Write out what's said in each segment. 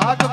મારું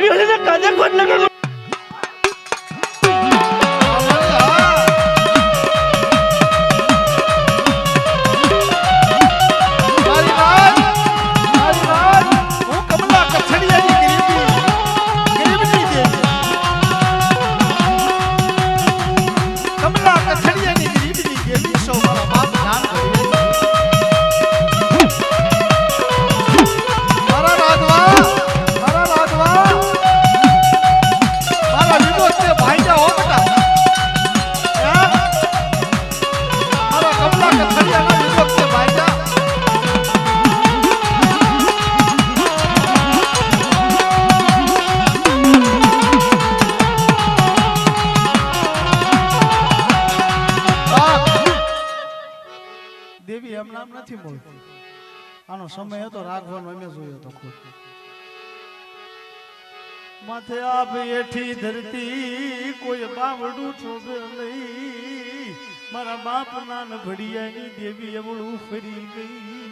વેળીને કાજે કોટ લગાડો? આનો સમય હતો, રાખવાનો અમે જોયો હતો ખુદ. માથે આપ એઠી ધરતી, કોઈ બાવડું છોડે નહીં. મારા બાપ નાન ભડિયાની દેવી એવડું ફરી ગઈ.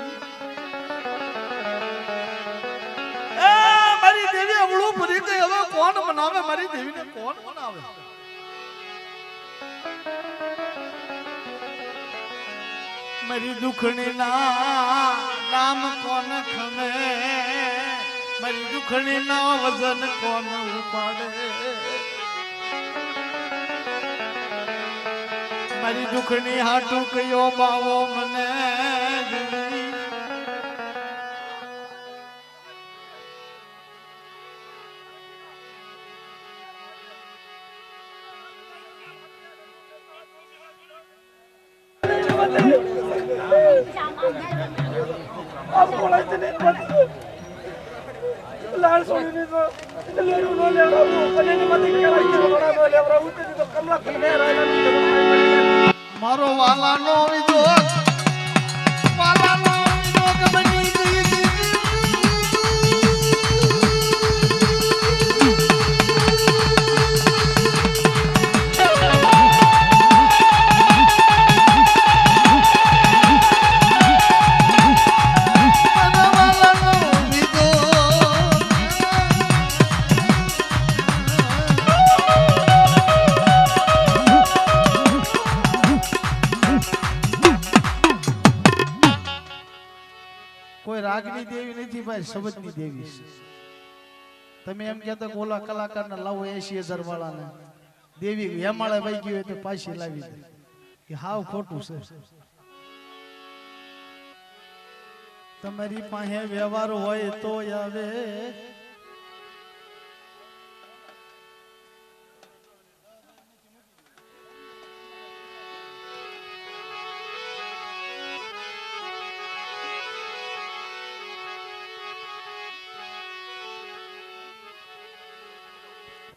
મારી દેવી એવડું ફરી ગઈ. હવે કોણ મનાવે? મારી દેવીને કોણ મનાવે? મારી દુખણી ના નામ કોણ ખમે? મારી દુખણી ના વજન કોણ ઉપાડે? મારી દુખણી હાટું કયો બાવો મને Thank આપ બોલાય છે ને લાલ સોની તો લેડું નો લેવડાવું. અને એની માથે કેળા કે વડા નો લેવડાવું. તે તો ખને રાયલા મારો વાલાનો વિજોગ શબ્દની દેવી છે. તમે એમ કહેતો કે ઓલા કલાકારને લાવો એસી હજાર વાળાને દેવી હેમાળે વહી ગયું તો પાછી લાવી દે. કે હાવ ખોટું છે. તમારી પાસે વ્યવહાર હોય તો આવે.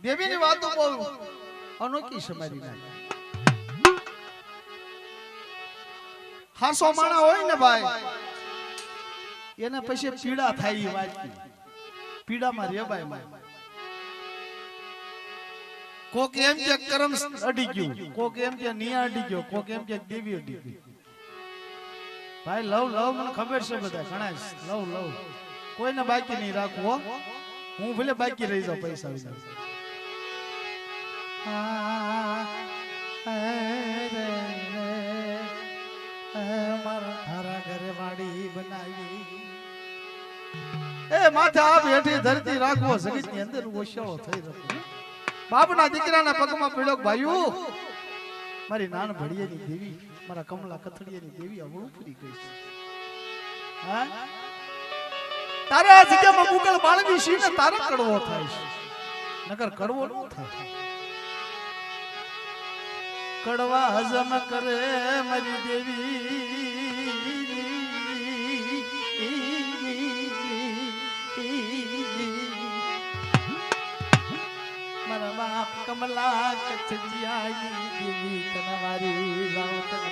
દેવીની વાતો બહુ અનોખી છે મારી હાસો માણા હોય ને ભાઈ? એને પછી પીડા થાય એ વાત પીડામાં રેવાયમાં કોક એમ કે કરમ અડી ગયું. કોક એમ કે નિયા અડી ગયો. કોક એમ કે દેવી અડી ગઈ. ભાઈ લવ લવ મને ખબર છે બધા ઘણા લવ લવ. કોઈને બાકી નહીં રાખવો હું ભલે બાકી રહી જાઉં પૈસા વિના. માથે ભાઈઓ, મારી નાન દેવી, મારા કમલા કથડિયાની દેવી અવળું ગઈ હા? તારે આ જગ્યામાં તારે કડવો થાય છે. નગર કડવો ન થાય. કડવા હજમ કરે મારી દેવી. મારા બાપ કમલા કચરિયાની દેવી તનવારી રાવ તન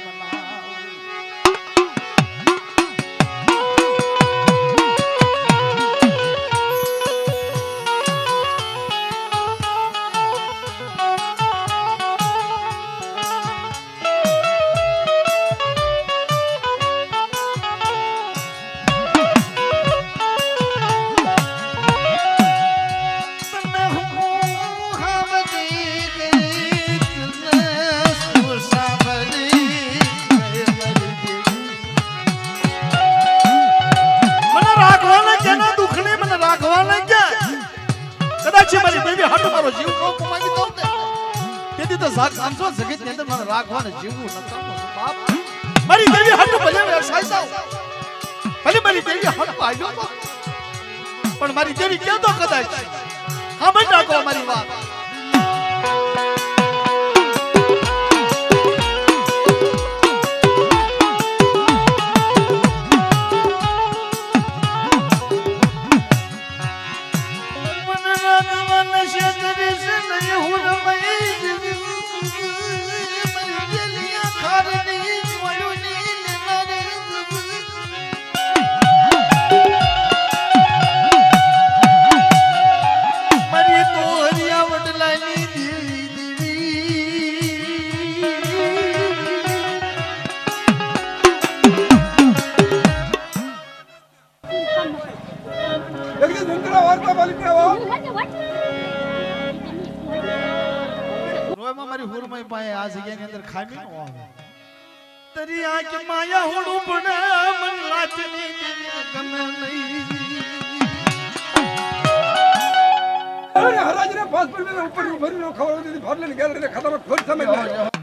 અરે હરાજને પાસ પર મેં ઉપર ભરી નો ખબર હતી ભરલે ને ગેલરી ને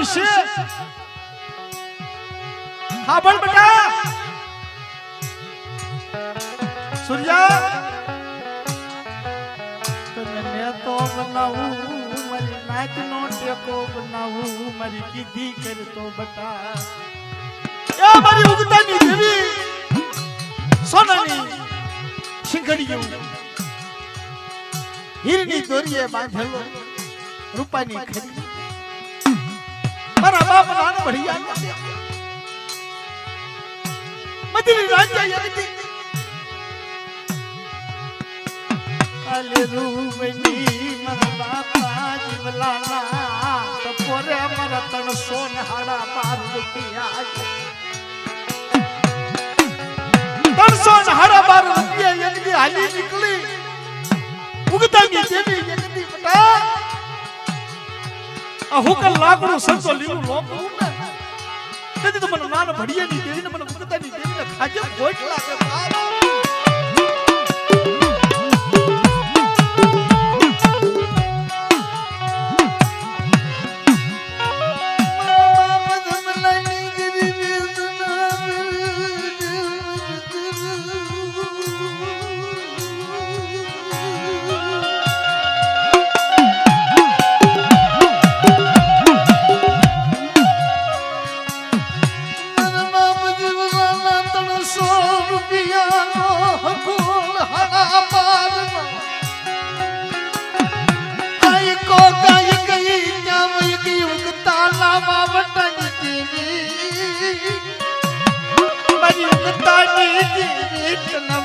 હશે હા, પણ બેટા. સૂર્યા બનાવું, મારી નાચનો ટેકો બનાવું, મારી કીધી કરતો બટા. એ મારી ઉગતાની દેવી, સોનાની શિંગડીયું હીરની દોરીએ બાંધેલો, રૂપાની ખરી મારા બાપ નાન ભડિયા મદરી રાજા યગતી અલે રૂબની મારા બાપા જીવલાના ટપોરે મારા ત્રણસો ને હાડા બાર રૂપિયા ત્રણસો ને હાડા બાર રૂપિયા યગતી હાલી નીકળી. ઉગતાની દેવી યગતી બટા. આ હુકલ લાકડું સંતો લીલું લોકું ને. તેથી તો મને નાન ભડિયાની દેવીને મને ઉગતાની દેવીને ખાજે ગોટ લાગે. બાબા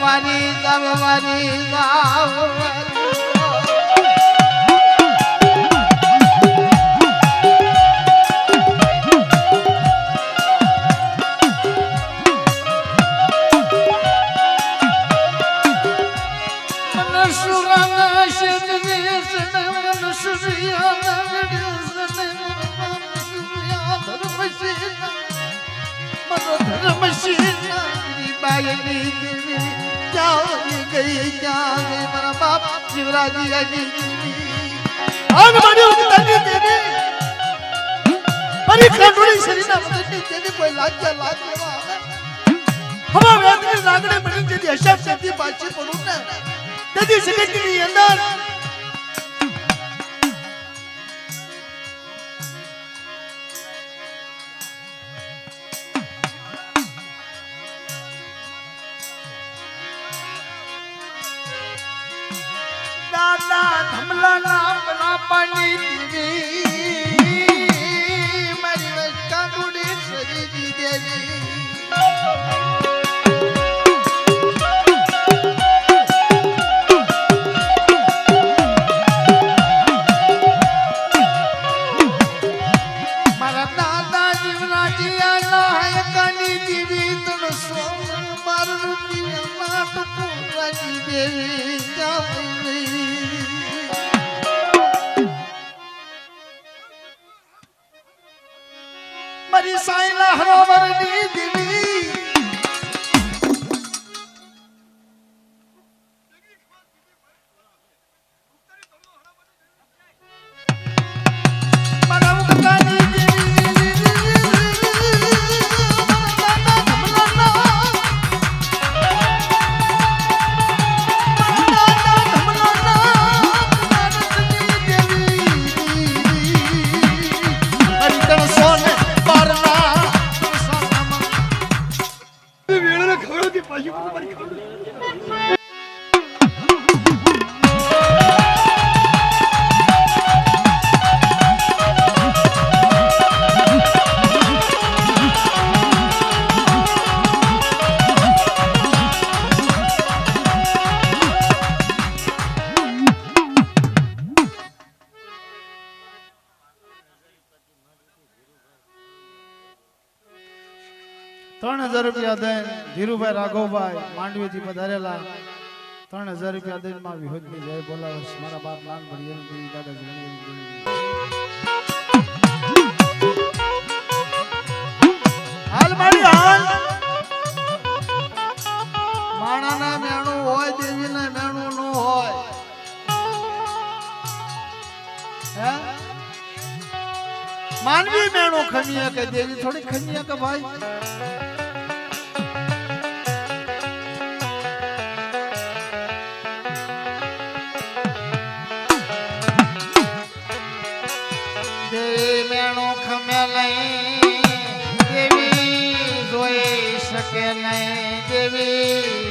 મારી ગાવ મારી ગાવ મનસુરાના ધર્મશીલા મનો ધર્મશીલા મેરી બાયની દેવી ક્યાં મારા મારી મારી કોઈ લાગ્યા લાગ લેવા આવે હવા વેદની લાગણી બની જેથી હશાબ શક્તિ પાછી પડું ને તેથી જગતની અંદર દાદા ધમલાના પેલા પાણી દેવી મારી સાયલા હરોવરની દેવી ત્રણ હજાર રૂપિયા દઈને ધીરુભાઈ રાઘવભાઈ માંડવીથી પધારેલા. ત્રણ હજાર રૂપિયા દઈને માં વિહોદની જય બોલાવે મારા બાપ નાન ભડિયાની દેવી દાદા હાલ મારી હાલ. માણાના મેણું હોય, દેવીના મેણું ન હોય. હે? માનવી મેણું ખમીએ કે દેવી? થોડી ખમીએ કે ભાઈ? કે નહીં દેવી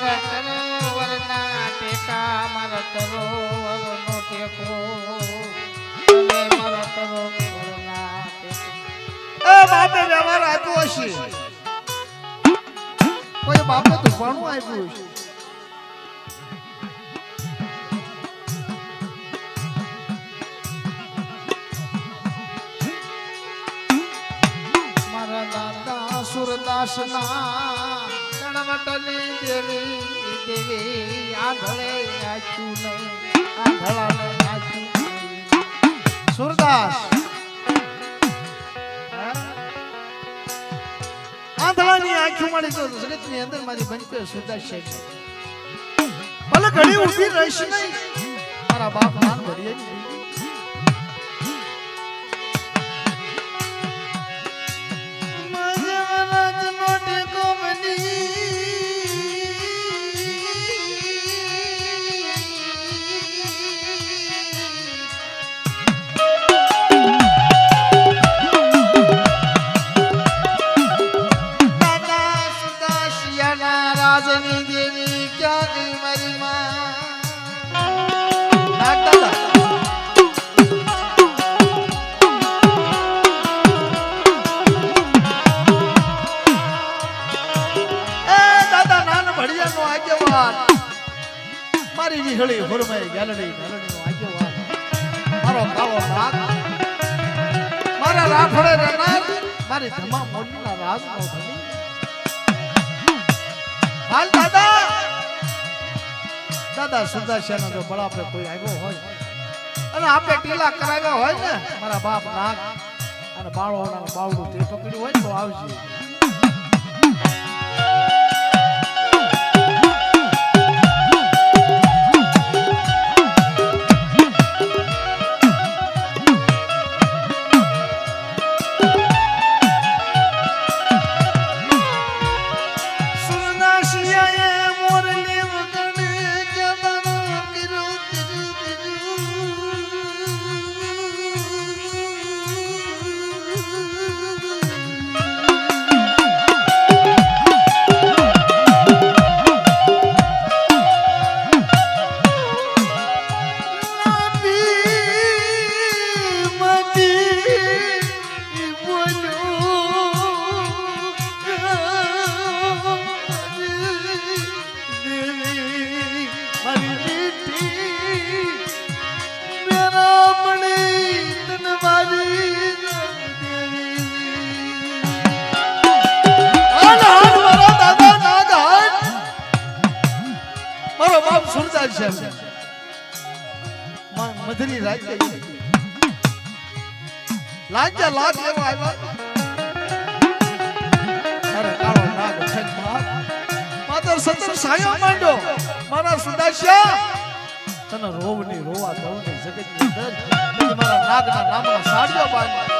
મારા સરોવરના ટેકા દાદા સુરદાસના કણવટની દેવી દેવી આંધળે આચું નહીં આંધળાને નહીં સુરદાસ. આંધળાની આંખો મળી તો જગતની અંદર મારી બનતો સુરદાસ છે ભલે ઘડી ઊભી રહીશ નહીં, મારા બાપ માન ભરીએ નહીં. અને આપણે ટીલા કરાવ્યા હોય ને, મારા બાપ નાગ અને બાળો બાવડું તે પકડ્યું હોય તો આવશે સુરદાસ છે મધરી રાજ્ય લાગ્યા લાજ એવો આવ્યા અરે, કાળો નાગ છે માતર સતર સાયો માંડો મારા સુદાસ્યા તને રોવની રોવા દવની જગતની અંદર મારા નાગના સાડ્યો સાડિયો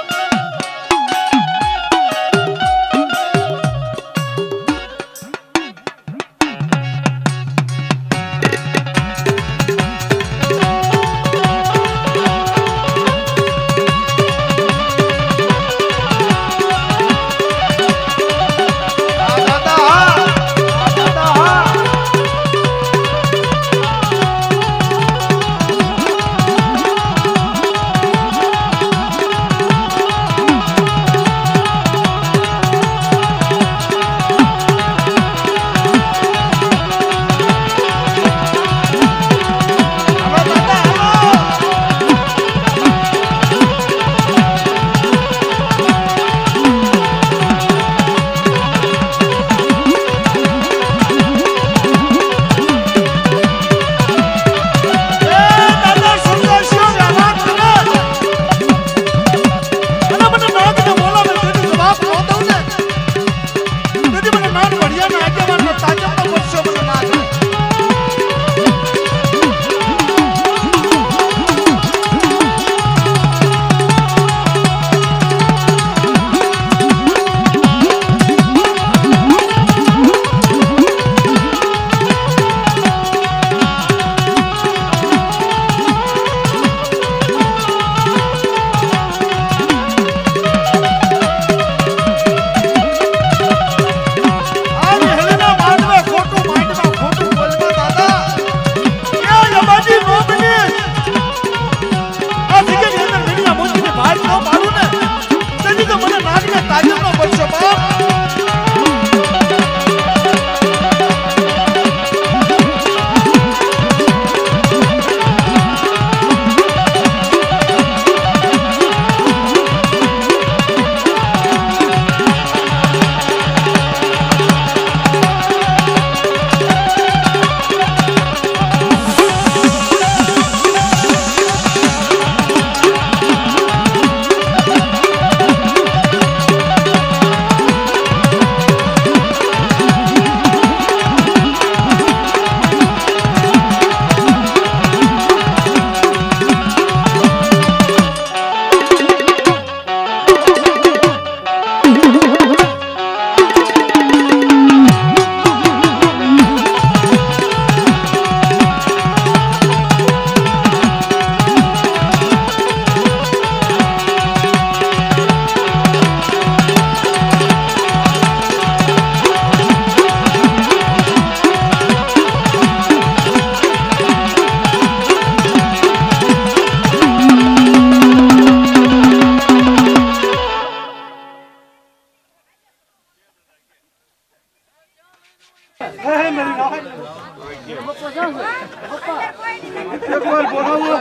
એક વાર બોલાવો.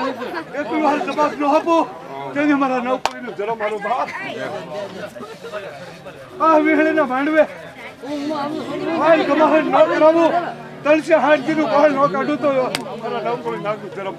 એક વાર જવાબ ન આપો તેની મારા નોકરીનું જરો મારો બાપ. આ વીહળીના માંડવે હાલ ગમાહે ન કરાવો તણસે હાડકીનું બહાર ન કાઢું તો મારા નોકરી નાખું જરો